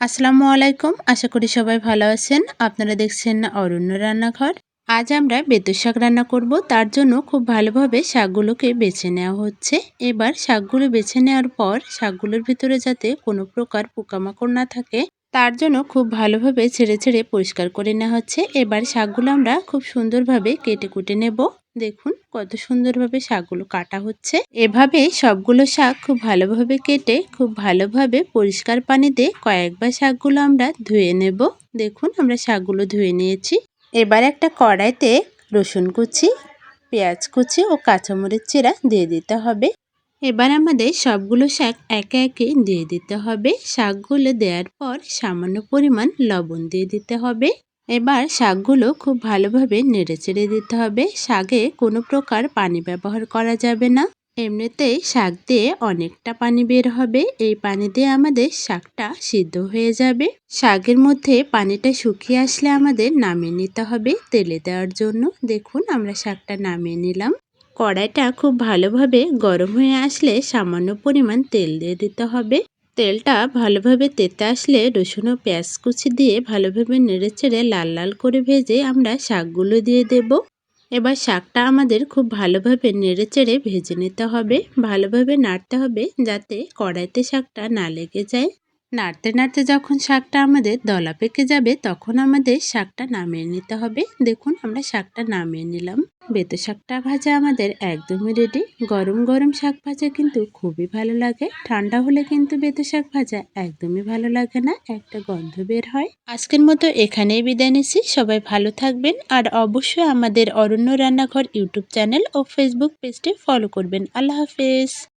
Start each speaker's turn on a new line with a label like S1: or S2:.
S1: আসসালামু আলাইকুম। আশা করি সবাই ভালো আছেন। আপনারা দেখছেন অরণ্য রান্নাঘর। আজ আমরা বেতুর শাক রান্না করব। তার জন্য খুব ভালোভাবে শাকগুলোকে বেছে নেওয়া হচ্ছে। এবার শাকগুলো বেছে নেওয়ার পর শাকগুলোর ভিতরে যাতে কোনো প্রকার পোকামাকড় না থাকে তার জন্য খুব ভালোভাবে ছেড়ে ছেড়ে পরিষ্কার করে নেওয়া হচ্ছে। এবার শাকগুলো আমরা খুব সুন্দরভাবে কেটে কুটে নেব। দেখুন কত সুন্দরভাবে শাকগুলো কাটা হচ্ছে। এভাবে সবগুলো শাক খুব ভালোভাবে কেটে, খুব ভালোভাবে পরিষ্কার পানিতে কয়েকবার শাকগুলো আমরা ধুয়ে নেব। দেখুন আমরা শাকগুলো ধুয়ে নিয়েছি। এবার একটা কড়াইতে রসুন কুচি, পেঁয়াজ কুচি ও কাঁচামরিচ চিরা দিয়ে দিতে হবে। এবার আমাদের সবগুলো শাক একে একে দিয়ে দিতে হবে। শাকগুলো দেওয়ার পর সামান্য পরিমাণ লবণ দিয়ে দিতে হবে। এবার শাকগুলো খুব ভালোভাবে নেড়েচেড়ে দিতে হবে। শাকে কোনো প্রকার পানি ব্যবহার করা যাবে না। এমনিতেই শাক দিয়ে অনেকটা পানি বের হবে। এই পানি দিয়ে আমাদের শাকটা সিদ্ধ হয়ে যাবে। শাকের মধ্যে পানিটা শুকিয়ে আসলে আমাদের নামিয়ে নিতে হবে তেলে দেওয়ার জন্য। দেখুন আমরা শাকটা নামিয়ে নিলাম। কড়াইটা খুব ভালোভাবে গরম হয়ে আসলে সামান্য পরিমাণ তেল দিয়ে দিতে হবে। তেলটা ভালোভাবে তেতে আসলে রসুন ও পেঁয়াজ কুচি দিয়ে ভালোভাবে নেড়ে চেড়ে লাল লাল করে ভেজে আমরা শাকগুলো দিয়ে দেব। এবার শাকটা আমাদের খুব ভালোভাবে নেড়ে চেড়ে ভেজে নিতে হবে। ভালোভাবে নাড়তে হবে যাতে কড়াইতে শাকটা না লেগে যায়। নাড়তে নাড়তে যখন শাকটা আমাদের দলা পেকে যাবে, তখন আমাদের শাকটা নামিয়ে নিতে হবে। দেখুন, আমরা শাকটা নামিয়ে নিলাম। বেতো শাকটা ভাজা আমাদের একদমই রেডি গরম গরম শাক ভাজা কিন্তু খুবই ভালো লাগে। ঠান্ডা হলে কিন্তু বেতো শাক ভাজা একদমই ভালো লাগে না, একটা গন্ধ বের হয়। আজকের মতো এখানেই বিদায় নিচ্ছি। সবাই ভালো থাকবেন আর অবশ্যই আমাদের অরণ্য রান্নাঘর ইউটিউব চ্যানেল ও ফেসবুক পেজটি ফলো করবেন। আল্লাহ হাফেজ।